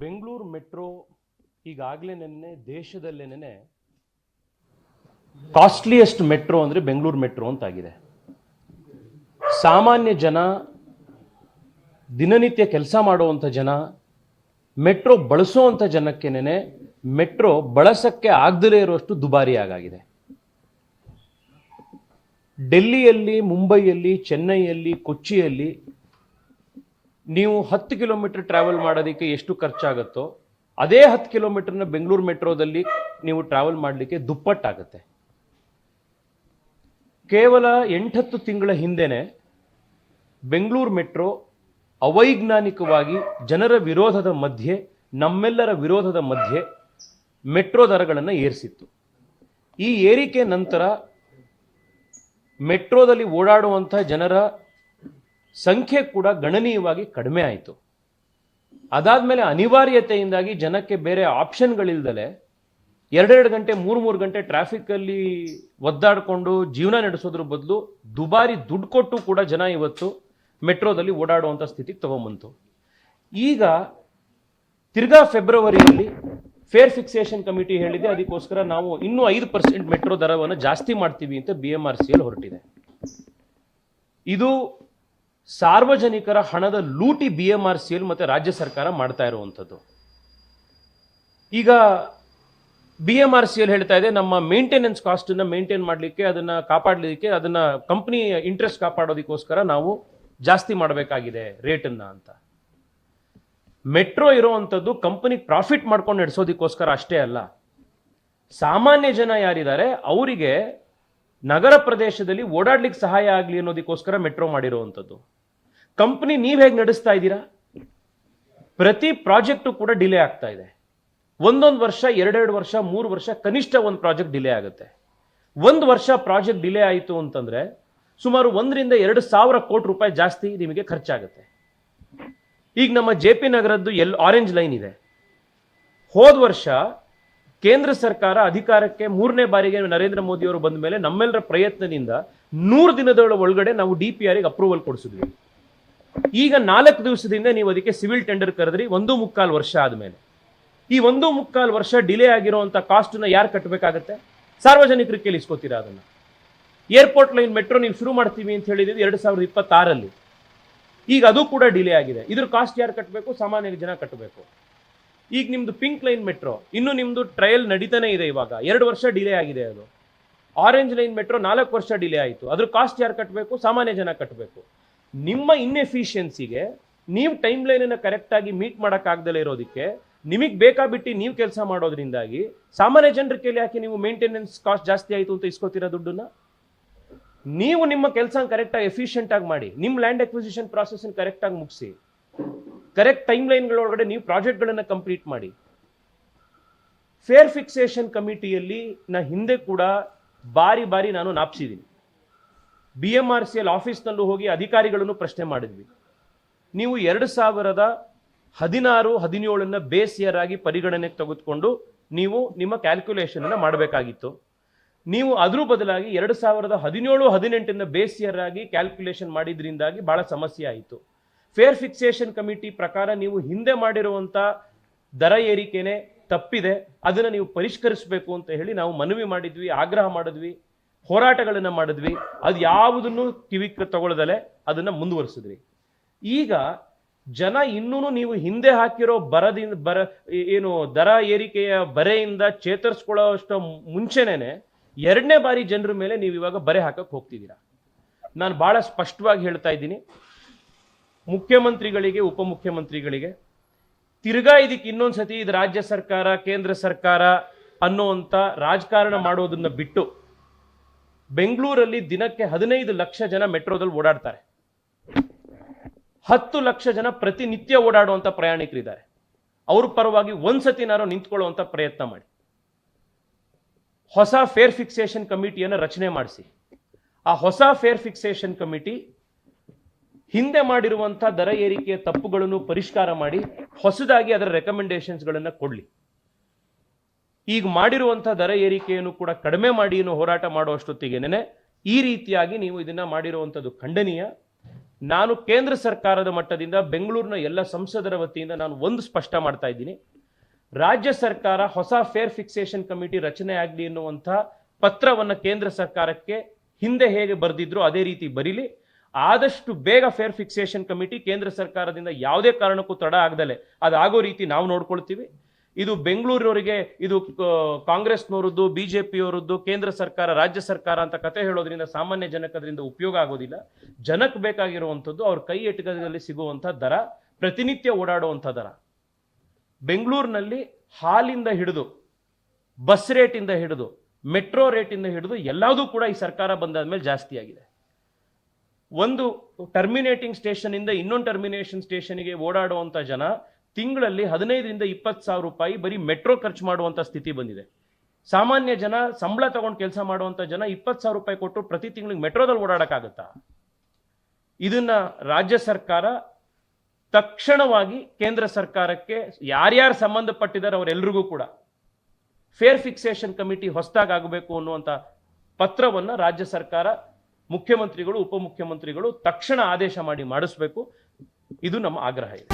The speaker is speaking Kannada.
ಬೆಂಗಳೂರು ಮೆಟ್ರೋ ಈಗಾಗಲೇ ನೆನ್ನೆ ನೆನೆ ಕಾಸ್ಟ್ಲಿಯೆಸ್ಟ್ ಮೆಟ್ರೋ ಅಂದರೆ ಬೆಂಗಳೂರು ಮೆಟ್ರೋ ಅಂತಾಗಿದೆ. ಸಾಮಾನ್ಯ ಜನ, ದಿನನಿತ್ಯ ಕೆಲಸ ಮಾಡುವಂಥ ಜನ, ಮೆಟ್ರೋ ಬಳಸುವಂಥ ನೆನೆ ಮೆಟ್ರೋ ಬಳಸಕ್ಕೆ ಆಗದಲೇ ಇರುವಷ್ಟು ದುಬಾರಿ ಆಗಾಗಿದೆ. ಡೆಲ್ಲಿಯಲ್ಲಿ, ಮುಂಬೈಯಲ್ಲಿ, ಚೆನ್ನೈಯಲ್ಲಿ, ಕೊಚ್ಚಿಯಲ್ಲಿ ನೀವು ಹತ್ತು ಕಿಲೋಮೀಟರ್ ಟ್ರಾವೆಲ್ ಮಾಡೋದಕ್ಕೆ ಎಷ್ಟು ಖರ್ಚಾಗುತ್ತೋ, ಅದೇ ಹತ್ತು ಕಿಲೋಮೀಟರ್ನ ಬೆಂಗಳೂರು ಮೆಟ್ರೋದಲ್ಲಿ ನೀವು ಟ್ರಾವೆಲ್ ಮಾಡಲಿಕ್ಕೆ ದುಪ್ಪಟ್ಟಾಗುತ್ತೆ. ಕೇವಲ ಎಂಟತ್ತು ತಿಂಗಳ ಹಿಂದೆನೆ ಬೆಂಗಳೂರು ಮೆಟ್ರೋ ಅವೈಜ್ಞಾನಿಕವಾಗಿ ಜನರ ವಿರೋಧದ ಮಧ್ಯೆ, ನಮ್ಮೆಲ್ಲರ ವಿರೋಧದ ಮಧ್ಯೆ ಮೆಟ್ರೋ ದರಗಳನ್ನು ಏರಿಸಿತ್ತು. ಈ ಏರಿಕೆ ನಂತರ ಮೆಟ್ರೋದಲ್ಲಿ ಓಡಾಡುವಂಥ ಜನರ ಸಂಖ್ಯೆ ಕೂಡ ಗಣನೀಯವಾಗಿ ಕಡಿಮೆ ಆಯಿತು. ಅದಾದಮೇಲೆ ಅನಿವಾರ್ಯತೆಯಿಂದಾಗಿ ಜನಕ್ಕೆ ಬೇರೆ ಆಪ್ಷನ್ಗಳಿಲ್ದಲೆ ಎರಡೆರಡು ಗಂಟೆ ಮೂರು ಮೂರು ಗಂಟೆ ಟ್ರಾಫಿಕ್ಕಲ್ಲಿ ಒದ್ದಾಡಿಕೊಂಡು ಜೀವನ ನಡೆಸೋದ್ರ ಬದಲು ದುಬಾರಿ ದುಡ್ಡು ಕೊಟ್ಟು ಕೂಡ ಜನ ಇವತ್ತು ಮೆಟ್ರೋದಲ್ಲಿ ಓಡಾಡುವಂಥ ಸ್ಥಿತಿಗೆ ತಗೊಂಬಂತು. ಈಗ ತಿರ್ಗಾ ಫೆಬ್ರವರಿಯಲ್ಲಿ ಫೇರ್ ಫಿಕ್ಸೇಷನ್ ಕಮಿಟಿ ಹೇಳಿದೆ, ಅದಕ್ಕೋಸ್ಕರ ನಾವು ಇನ್ನೂ ಐದು ಪರ್ಸೆಂಟ್ ಮೆಟ್ರೋ ದರವನ್ನು ಜಾಸ್ತಿ ಮಾಡ್ತೀವಿ ಅಂತ ಬಿ ಎಂ ಆರ್ ಸಿ ಹೊರಟಿದೆ. ಇದು ಸಾರ್ವಜನಿಕರ ಹಣದ ಲೂಟಿ B M R C L ಮತ್ತು ರಾಜ್ಯ ಸರ್ಕಾರ ಮಾಡ್ತಾ ಇರುವಂಥದ್ದು. ಈಗ B M R C L ಹೇಳ್ತಾ ಇದೆ, ನಮ್ಮ ಮೇಂಟೆನೆನ್ಸ್ ಕಾಸ್ಟನ್ನು ಮೇಂಟೈನ್ ಮಾಡಲಿಕ್ಕೆ, ಅದನ್ನು ಕಾಪಾಡಲಿಕ್ಕೆ, ಅದನ್ನು ಕಂಪ್ನಿ ಇಂಟ್ರೆಸ್ಟ್ ಕಾಪಾಡೋದಕ್ಕೋಸ್ಕರ ನಾವು ಜಾಸ್ತಿ ಮಾಡಬೇಕಾಗಿದೆ ರೇಟನ್ನು ಅಂತ. ಮೆಟ್ರೋ ಇರೋವಂಥದ್ದು ಕಂಪನಿ ಪ್ರಾಫಿಟ್ ಮಾಡ್ಕೊಂಡು ನಡೆಸೋದಕ್ಕೋಸ್ಕರ ಅಷ್ಟೇ ಅಲ್ಲ. ಸಾಮಾನ್ಯ ಜನ ಯಾರಿದ್ದಾರೆ, ಅವರಿಗೆ ನಗರ ಪ್ರದೇಶದಲ್ಲಿ ಓಡಾಡ್ಲಿಕ್ಕೆ ಸಹಾಯ ಆಗಲಿ ಅನ್ನೋದಕ್ಕೋಸ್ಕರ ಮೆಟ್ರೋ ಮಾಡಿರುವಂಥದ್ದು. ಕಂಪನಿ ನೀವು ಹೇಗೆ ನಡೆಸ್ತಾ ಇದ್ದೀರಾ? ಪ್ರತಿ ಪ್ರಾಜೆಕ್ಟು ಕೂಡ ಡಿಲೇ ಆಗ್ತಾ ಇದೆ. ಒಂದೊಂದು ವರ್ಷ, ಎರಡೆರಡು ವರ್ಷ, ಮೂರು ವರ್ಷ ಕನಿಷ್ಠ ಒಂದು ಪ್ರಾಜೆಕ್ಟ್ ಡಿಲೇ ಆಗುತ್ತೆ. ಒಂದು ವರ್ಷ ಪ್ರಾಜೆಕ್ಟ್ ಡಿಲೇ ಆಯಿತು ಅಂತಂದ್ರೆ ಸುಮಾರು ಒಂದರಿಂದ ಎರಡು ಸಾವಿರ ಕೋಟಿ ರೂಪಾಯಿ ಜಾಸ್ತಿ ನಿಮಗೆ ಖರ್ಚಾಗುತ್ತೆ. ಈಗ ನಮ್ಮ ಜೆ ಪಿ ನಗರದ್ದು ಎಲ್ ಆರೆಂಜ್ ಲೈನ್ ಇದೆ. ಹೋದ ವರ್ಷ ಕೇಂದ್ರ ಸರ್ಕಾರ ಅಧಿಕಾರಕ್ಕೆ ಮೂರನೇ ಬಾರಿಗೆ ನರೇಂದ್ರ ಮೋದಿ ಅವರು ಬಂದ ಮೇಲೆ ನಮ್ಮೆಲ್ಲರ ಪ್ರಯತ್ನದಿಂದ ನೂರು ದಿನದ ಒಳಗಡೆ ನಾವು ಡಿ ಪಿ ಆರ್ಗೆ ಅಪ್ರೂವಲ್ ಕೊಡಿಸಿದ್ವಿ. ಈಗ ನಾಲ್ಕು ದಿವಸದಿಂದ ನೀವು ಅದಕ್ಕೆ ಸಿವಿಲ್ ಟೆಂಡರ್ ಕರೆದ್ರಿ, ಒಂದು ಮುಕ್ಕಾಲು ವರ್ಷ ಆದಮೇಲೆ. ಈ ಒಂದು ಮುಕ್ಕಾಲು ವರ್ಷ ಡಿಲೇ ಆಗಿರುವಂಥ ಕಾಸ್ಟನ್ನ ಯಾರು ಕಟ್ಟಬೇಕಾಗತ್ತೆ ಸಾರ್ವಜನಿಕರು ಕೇಳಿಸ್ಕೋತೀರಾ ಅದನ್ನು? ಏರ್ಪೋರ್ಟ್ ಲೈನ್ ಮೆಟ್ರೋ ನೀವು ಶುರು ಮಾಡ್ತೀವಿ ಅಂತ ಹೇಳಿದ್ದು ಎರಡು ಸಾವಿರದ ಇಪ್ಪತ್ತಾರಲ್ಲಿ. ಈಗ ಅದು ಕೂಡ ಡಿಲೇ ಆಗಿದೆ. ಇದ್ರ ಕಾಸ್ಟ್ ಯಾರು ಕಟ್ಟಬೇಕು ಸಾಮಾನ್ಯ ಜನ ಕಟ್ಟಬೇಕು ಈಗ ನಿಮ್ದು ಪಿಂಕ್ ಲೈನ್ ಮೆಟ್ರೋ, ಇನ್ನು ನಿಮ್ದು ಟ್ರಯಲ್ ನಡೀತಾನೆ ಇದೆ ಇವಾಗ. ಎರಡು ವರ್ಷ ಡಿಲೇ ಆಗಿದೆ ಅದು. ಆರೆಂಜ್ ಲೈನ್ ಮೆಟ್ರೋ ನಾಲ್ಕು ವರ್ಷ ಡಿಲೇ ಆಯಿತು. ಅದ್ರ ಕಾಸ್ಟ್ ಯಾರು ಕಟ್ಟಬೇಕು ಸಾಮಾನ್ಯ ಜನ ಕಟ್ಟಬೇಕು ನಿಮ್ಮ ಇನ್ಎಫಿಷಿಯನ್ಸಿಗೆ ನೀವು ಟೈಮ್ ಲೈನನ್ನು ಕರೆಕ್ಟಾಗಿ ಮೀಟ್ ಮಾಡೋಕ್ಕಾಗ್ದಲೇ ಇರೋದಕ್ಕೆ ನಿಮಗೆ ಬೇಕಾಬಿಟ್ಟು ನೀವು ಕೆಲಸ ಮಾಡೋದ್ರಿಂದಾಗಿ ಸಾಮಾನ್ಯ ಜನರ ಕೈಲಿ ಯಾಕೆ ನೀವು ಮೇಂಟೆನೆನ್ಸ್ ಕಾಸ್ಟ್ ಜಾಸ್ತಿ ಆಯಿತು ಅಂತ ಇಸ್ಕೋತೀರಾ ದುಡ್ಡನ್ನ? ನೀವು ನಿಮ್ಮ ಕೆಲಸ ಕರೆಕ್ಟಾಗಿ ಎಫಿಷಿಯೆಂಟಾಗಿ ಮಾಡಿ ನಿಮ್ಮ ಲ್ಯಾಂಡ್ ಅಕ್ವಿಸಿಷನ್ ಪ್ರಾಸೆಸ್ನ ಕರೆಕ್ಟಾಗಿ ಮುಗಿಸಿ ಕರೆಕ್ಟ್ ಟೈಮ್ ಲೈನ್ಗಳೊಳಗಡೆ ನೀವು ಪ್ರಾಜೆಕ್ಟ್ಗಳನ್ನು ಕಂಪ್ಲೀಟ್ ಮಾಡಿ. ಫೇರ್ ಫಿಕ್ಸೇಷನ್ ಕಮಿಟಿಯಲ್ಲಿ ನಾ ಹಿಂದೆ ಕೂಡ ಬಾರಿ ಬಾರಿ ನಾನು ನಾಪ್ಸಿದ್ದೀನಿ. B M R C L ಆಫೀಸ್ನಲ್ಲೂ ಹೋಗಿ ಅಧಿಕಾರಿಗಳನ್ನು ಪ್ರಶ್ನೆ ಮಾಡಿದ್ವಿ. ನೀವು ಎರಡು ಸಾವಿರದ ಹದಿನಾರು, ಹದಿನೇಳನ್ನ ಬೇಸ್ ಇಯರ್ ಆಗಿ ಪರಿಗಣನೆಗೆ ತೆಗೆದುಕೊಂಡು ನೀವು ನಿಮ್ಮ ಕ್ಯಾಲ್ಕುಲೇಷನ್ ಅನ್ನ ಮಾಡಬೇಕಾಗಿತ್ತು. ನೀವು ಅದ್ರ ಬದಲಾಗಿ ಎರಡು ಸಾವಿರದ ಹದಿನೇಳು, ಹದಿನೆಂಟನ್ನ ಬೇಸ್ ಇಯರ್ ಆಗಿ ಕ್ಯಾಲ್ಕುಲೇಷನ್ ಮಾಡಿದ್ರಿಂದಾಗಿ ಬಹಳ ಸಮಸ್ಯೆ ಆಯಿತು. ಫೇರ್ ಫಿಕ್ಸೇಷನ್ ಕಮಿಟಿ ಪ್ರಕಾರ ನೀವು ಹಿಂದೆ ಮಾಡಿರುವಂಥ ದರ ಏರಿಕೆನೆ ತಪ್ಪಿದೆ. ಅದನ್ನು ನೀವು ಪರಿಷ್ಕರಿಸಬೇಕು ಅಂತ ಹೇಳಿ ನಾವು ಮನವಿ ಮಾಡಿದ್ವಿ, ಆಗ್ರಹ ಮಾಡಿದ್ವಿ. ಹೋರಾಟಗಳನ್ನು ಮಾಡಿದ್ವಿ. ಅದು ಯಾವುದನ್ನು ಕಿವಿಕ್ ತಗೊಳ್ದಲೆ ಅದನ್ನ ಮುಂದುವರಿಸಿದ್ವಿ ಈಗ ಜನ ಇನ್ನೂ ನೀವು ಹಿಂದೆ ಹಾಕಿರೋ ಬರದಿಂದ ಬರ, ಏನು ದರ ಏರಿಕೆಯ ಬರೆಯಿಂದ ಚೇತರಿಸ್ಕೊಳ್ಳೋ ಅಷ್ಟು ಮುಂಚೆನೇನೆ ಎರಡನೇ ಬಾರಿ ಜನರ ಮೇಲೆ ನೀವು ಇವಾಗ ಬರೆ ಹಾಕಕ್ಕೆ ಹೋಗ್ತಿದ್ದೀರಾ. ನಾನು ಬಹಳ ಸ್ಪಷ್ಟವಾಗಿ ಹೇಳ್ತಾ ಇದ್ದೀನಿ. ಮುಖ್ಯಮಂತ್ರಿಗಳಿಗೆ, ಉಪಮುಖ್ಯಮಂತ್ರಿಗಳಿಗೆ ತಿರ್ಗಾ ಇದಕ್ಕೆ ಇನ್ನೊಂದ್ಸತಿ ಇದು ರಾಜ್ಯ ಸರ್ಕಾರ, ಕೇಂದ್ರ ಸರ್ಕಾರ ಅನ್ನುವಂಥ ರಾಜಕಾರಣ ಮಾಡೋದನ್ನ ಬಿಟ್ಟು ಬೆಂಗಳೂರಲ್ಲಿ ದಿನಕ್ಕೆ ಹದಿನೈದು ಲಕ್ಷ ಜನ ಮೆಟ್ರೋದಲ್ಲಿ ಓಡಾಡ್ತಾರೆ. ಹತ್ತು ಲಕ್ಷ ಜನ ಪ್ರತಿನಿತ್ಯ ಓಡಾಡುವಂಥ ಪ್ರಯಾಣಿಕರಿದ್ದಾರೆ. ಅವ್ರ ಪರವಾಗಿ ಒಂದ್ಸತಿನಾರು ನಿಂತ್ಕೊಳ್ಳುವಂಥ ಪ್ರಯತ್ನ ಮಾಡಿ. ಹೊಸ ಫೇರ್ ಫಿಕ್ಸೇಷನ್ ಕಮಿಟಿಯನ್ನು ರಚನೆ ಮಾಡಿಸಿ. ಆ ಹೊಸ ಫೇರ್ ಫಿಕ್ಸೇಷನ್ ಕಮಿಟಿ ಹಿಂದೆ ಮಾಡಿರುವಂಥ ದರ ಏರಿಕೆಯ ತಪ್ಪುಗಳನ್ನು ಪರಿಷ್ಕಾರ ಮಾಡಿ ಹೊಸದಾಗಿ ಅದರ ರೆಕಮೆಂಡೇಶನ್ಸ್ಗಳನ್ನು ಕೊಡಲಿ. ಈಗ ಮಾಡಿರುವಂಥ ದರ ಏರಿಕೆಯನ್ನು ಕೂಡ ಕಡಿಮೆ ಮಾಡಿ ಏನು ಹೋರಾಟ ಮಾಡುವಷ್ಟೊತ್ತಿಗೆನೆ ಈ ರೀತಿಯಾಗಿ ನೀವು ಇದನ್ನ ಮಾಡಿರುವಂಥದ್ದು ಖಂಡನೀಯ. ನಾನು ಕೇಂದ್ರ ಸರ್ಕಾರದ ಮಟ್ಟದಿಂದ ಬೆಂಗಳೂರಿನ ಎಲ್ಲ ಸಂಸದರ ವತಿಯಿಂದ ನಾನು ಒಂದು ಸ್ಪಷ್ಟ ಮಾಡ್ತಾ ಇದ್ದೀನಿ. ರಾಜ್ಯ ಸರ್ಕಾರ ಹೊಸ ಫೇರ್ ಫಿಕ್ಸೇಷನ್ ಕಮಿಟಿ ರಚನೆ ಆಗಲಿ ಎನ್ನುವಂಥ ಪತ್ರವನ್ನು ಕೇಂದ್ರ ಸರ್ಕಾರಕ್ಕೆ ಹಿಂದೆ ಹೇಗೆ ಬರೆದಿದ್ರು ಅದೇ ರೀತಿ ಬರೀಲಿ. ಆದಷ್ಟು ಬೇಗ ಫೇರ್ ಫಿಕ್ಸೇಷನ್ ಕಮಿಟಿ ಕೇಂದ್ರ ಸರ್ಕಾರದಿಂದ ಯಾವುದೇ ಕಾರಣಕ್ಕೂ ತಡ ಆಗದಲೆ. ಅದಾಗೋ ರೀತಿ ನಾವು ನೋಡ್ಕೊಳ್ತೀವಿ. ಇದು ಬೆಂಗಳೂರಿನವರಿಗೆ ಇದು ಕಾಂಗ್ರೆಸ್ನವರದ್ದು ಬಿ ಜೆ ಬಿಜೆಪಿಯವರದ್ದು, ಕೇಂದ್ರ ಸರ್ಕಾರ, ರಾಜ್ಯ ಸರ್ಕಾರ ಅಂತ ಕತೆ ಹೇಳೋದ್ರಿಂದ ಸಾಮಾನ್ಯ ಜನಕ್ಕೆ ಉಪಯೋಗ ಆಗೋದಿಲ್ಲ. ಜನಕ್ಕೆ ಬೇಕಾಗಿರುವಂಥದ್ದು ಅವ್ರ ಕೈ ಎಟಕದಲ್ಲಿ ಸಿಗುವಂಥ ದರ, ಪ್ರತಿನಿತ್ಯ ಓಡಾಡುವಂಥ ದರ. ಬೆಂಗಳೂರಿನಲ್ಲಿ ಹಾಲಿಂದ ಹಿಡಿದು, ಬಸ್ ರೇಟಿಂದ ಹಿಡಿದು, ಮೆಟ್ರೋ ರೇಟಿಂದ ಹಿಡಿದು ಎಲ್ಲದೂ ಕೂಡ ಈ ಸರ್ಕಾರ ಬಂದಾದ ಮೇಲೆ ಜಾಸ್ತಿ ಆಗಿದೆ. ಒಂದು ಟರ್ಮಿನೇಟಿಂಗ್ ಸ್ಟೇಷನ್ ಇಂದ ಇನ್ನೊಂದು ಟರ್ಮಿನೇಷನ್ ಸ್ಟೇಷನ್ಗೆ ಓಡಾಡುವಂತ ಜನ ತಿಂಗಳಲ್ಲಿ ಹದಿನೈದರಿಂದ ಇಪ್ಪತ್ತು ಸಾವಿರ ರೂಪಾಯಿ ಬರೀ ಮೆಟ್ರೋ ಖರ್ಚು ಮಾಡುವಂಥ ಸ್ಥಿತಿ ಬಂದಿದೆ. ಸಾಮಾನ್ಯ ಜನ ಸಂಬಳ ತಗೊಂಡು ಕೆಲಸ ಮಾಡುವಂಥ ಜನ ಇಪ್ಪತ್ತು ಸಾವಿರ ರೂಪಾಯಿ ಕೊಟ್ಟು ಪ್ರತಿ ತಿಂಗಳಿಗೆ ಮೆಟ್ರೋದಲ್ಲಿ ಓಡಾಡಕ್ಕಾಗತ್ತಾ? ಇದನ್ನ ರಾಜ್ಯ ಸರ್ಕಾರ ತಕ್ಷಣವಾಗಿ ಕೇಂದ್ರ ಸರ್ಕಾರಕ್ಕೆ ಯಾರ್ಯಾರು ಸಂಬಂಧಪಟ್ಟಿದ್ದಾರೆ ಅವರೆಲ್ಲರಿಗೂ ಕೂಡ ಫೇರ್ ಫಿಕ್ಸೇಷನ್ ಕಮಿಟಿ ಹೊಸದಾಗಿ ಆಗಬೇಕು ಅನ್ನುವಂಥ ಪತ್ರವನ್ನು ರಾಜ್ಯ ಸರ್ಕಾರ ಮುಖ್ಯಮಂತ್ರಿಗಳು, ಉಪಮುಖ್ಯಮಂತ್ರಿಗಳು ತಕ್ಷಣ ಆದೇಶ ಮಾಡಿ ಮಾಡಿಸ್ಬೇಕು. ಇದು ನಮ್ಮ ಆಗ್ರಹ ಇದೆ.